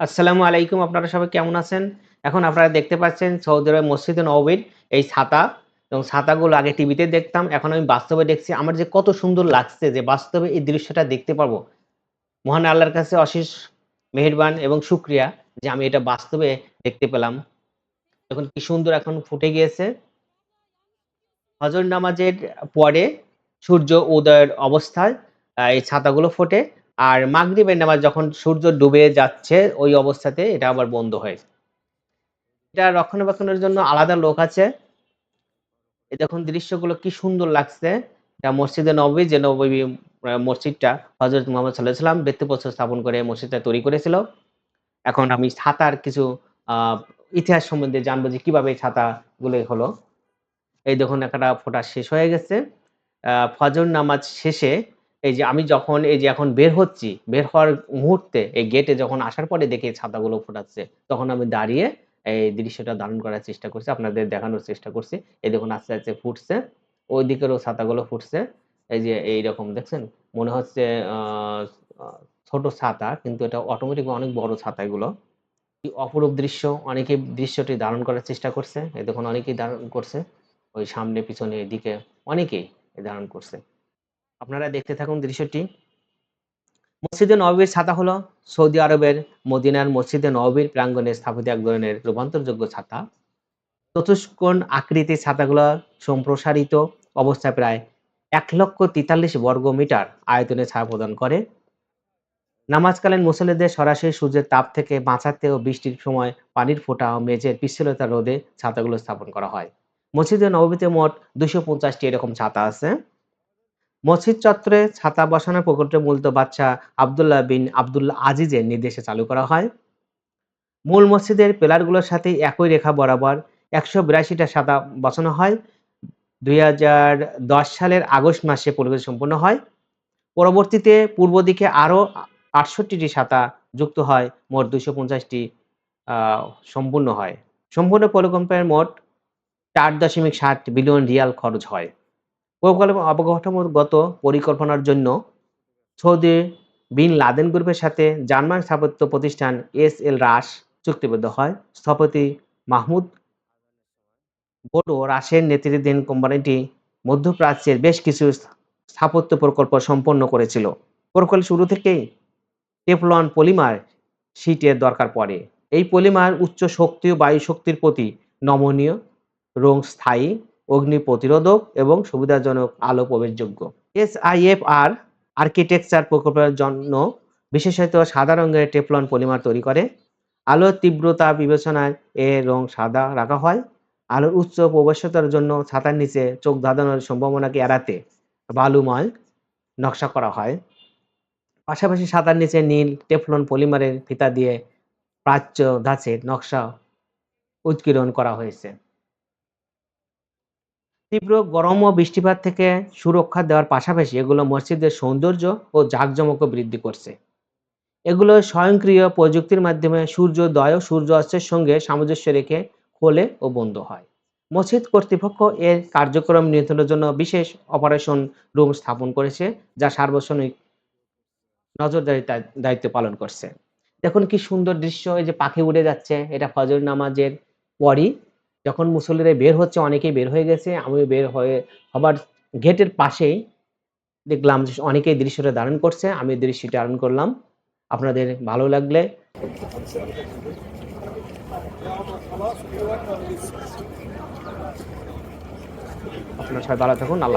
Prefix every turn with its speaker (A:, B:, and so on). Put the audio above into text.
A: আসসালামু আলাইকুম, আপনারা সবাই কেমন আছেন? এখন আপনারা দেখতে পাচ্ছেন সৌদি আরব মসজিদে নববীর এই ছাতা এবং ছাতাগুলো আগে টিভিতে দেখতাম, এখন আমি বাস্তবে দেখছি। আমার যে কত সুন্দর লাগছে যে বাস্তবে এই দৃশ্যটা দেখতে পারব। মহান আল্লাহর কাছে অশেষ মেহেরবান এবং শুক্রিয়া যে আমি এটা বাস্তবে দেখতে পেলাম। এখন কি সুন্দর এখন ফুটে গিয়েছে। হজর নামাজের পরে সূর্য উদয়ের অবস্থায় এই ছাতাগুলো ফোটে। আর মাগরিবের নামাজ যখন সূর্য ডুবে যাচ্ছে, ওই অবস্থাতে এটা আবার বন্ধ হয় এটা রক্ষণাবেক্ষণের জন্য আলাদা লোক আছে। দেখুন দৃশ্যগুলো কি সুন্দর লাগছে। এটা মসজিদে নবী, যে নবী মসজিদটা হজরত মোহাম্মদ সাল্লাহ সাল্লাম ব্যক্তিপত্র স্থাপন করে মসজিদটা তৈরি করেছিল। এখন আমি ছাতার কিছু ইতিহাস সম্বন্ধে জানব যে কীভাবে এই ছাতাগুলো হলো। এই দেখুন, একটা ফোটা শেষ হয়ে গেছে। ফজর নামাজ শেষে এই যে আমি যখন, এই যে এখন বের হচ্ছি, বের হওয়ার মুহূর্তে এই গেটে যখন আসার পরে দেখি ছাতাগুলো ফোটাচ্ছে, তখন আমি দাঁড়িয়ে এই দৃশ্যটা ধারণ করার চেষ্টা করছি, আপনাদের দেখানোর চেষ্টা করছি। এই দেখুন আস্তে আস্তে ফুটছে ওই দিকেরও ছাতাগুলো ফুটছে। এই যে এইরকম, দেখছেন? মনে হচ্ছে ছোট ছাতা, কিন্তু এটা অটোমেটিক অনেক বড় ছাতা এগুলো। অপরূপ দৃশ্য, অনেকে দৃশ্যটি ধারণ করার চেষ্টা করছে। এই দেখুন, অনেকেই ধারণ করছে। ওই সামনে, পিছনে, এদিকে অনেকেই ধারণ করছে। আপনারা দেখতে থাকুন দৃশ্যটি। মসজিদে নবীর ছাতা হলো সৌদি আরবের মদিনার মসজিদে নবীর প্রাঙ্গনে স্থাপিত এক ধরনের রূপান্তরযোগ্য ছাতা। চতুষ্কোণ আকৃতির ছাতাগুলো সম্প্রসারিত অবস্থায় প্রায় এক লক্ষ তেতাল্লিশ বর্গ মিটার আয়তনে ছায়া প্রদান করে। নামাজকালীন মুসল্লিদের সরাসরি সূর্যের তাপ থেকে বাঁচাতে ও বৃষ্টির সময় পানির ফোঁটা ও মেঝের পিচ্ছিলতা রোধে ছাতাগুলো স্থাপন করা হয়। মসজিদে নববীতে মোট দুশো পঞ্চাশটি এরকম ছাতা আছে। মসজিদ চত্বরে ছাতা বসানোর প্রকল্পটি মূলত বাচ্চা আবদুল্লাহ বিন আবদুল্লাহ আজিজের নির্দেশে চালু করা হয়। মূল মসজিদের পিলারগুলোর সাথে একই রেখা বরাবর একশো বিরাশিটা ছাতা বসানো হয়। দুই হাজার দশ সালের আগস্ট মাসে পরিবেশ সম্পন্ন হয়। পরবর্তীতে পূর্ব দিকে আরও আটষট্টিটি ছাতা যুক্ত হয়, মোট দুশো পঞ্চাশটি সম্পূর্ণ হয়। সম্পূর্ণ পরিকল্পনার মোট চার দশমিক ষাট বিলিয়ন রিয়াল খরচ হয়। প্রকল্প অবকাঠামোগত পরিকল্পনার জন্য সৌদি বিন লাদেন গ্রুপের সাথে জার্মান স্থাপত্য প্রতিষ্ঠান এস এল রাস চুক্তিবদ্ধ হয়। স্থপতি মাহমুদ বোডো রাশের নেতৃত্বাধীন কোম্পানিটি মধ্যপ্রাচ্যের বেশ কিছু স্থাপত্য প্রকল্প সম্পন্ন করেছিল। প্রকল্প শুরু থেকেই টেফলন পলিমার শীটের দরকার পড়ে। এই পলিমার উচ্চ শক্তি ও বায়ু শক্তির প্রতি নমনীয় রং স্থায়ী। অগ্নি প্রতিরোধক এবং সুবিধাজনক আলো প্রবেশযোগ্য। S I F R architecture প্রকল্পের জন্য বিশেষত সাদা রঙের টেফলন পলিমার তৈরি করে। আলোর তীব্রতা বিবেচনায় এর রং সাদা রাখা হয়। আলোর উচ্চ প্রবেশতার জন্য ছাতার নিচে চোখ ধাঁধানোর সম্ভাবনাকে এড়াতে বালুময় নকশা করা হয়। পাশাপাশি ছাতার নিচে নীল টেফলন পলিমারের ফিতা দিয়ে প্রাচ্য ধাঁচের নকশা উৎকীর্ণ করা হয়েছে। তীব্র গরম ও বৃষ্টিপাত থেকে সুরক্ষা দেওয়ার পাশাপাশি এগুলো মসজিদের সৌন্দর্য ও জাঁকজমকও বৃদ্ধি করছে। এগুলো স্বয়ংক্রিয় প্রযুক্তির মাধ্যমে সূর্যোদয় ও সূর্য অস্তের সঙ্গে সামঞ্জস্য রেখে খোলে ও বন্ধ হয়। মসজিদ কর্তৃপক্ষ এর কার্যক্রম নিয়ন্ত্রণের জন্য বিশেষ অপারেশন রুম স্থাপন করেছে, যা সার্বজনিক নজরদারি দায়িত্ব পালন করছে। দেখুন কি সুন্দর দৃশ্য, এই যে পাখি উড়ে যাচ্ছে, এটা ফজর নামাজের পরই যখন মুসল্লিরা বের হচ্ছে, অনেকেই বের হয়ে গেছে। আমি বের হয়ে হবার গেটের পাশেই দেখলাম যে অনেকেই দৃশ্যটা ধারণ করছে। আমি দৃশ্যটা ধারণ করলাম। আপনাদের ভালো লাগলে আপনার সবাই ভালো থাকুন। আল্লাহ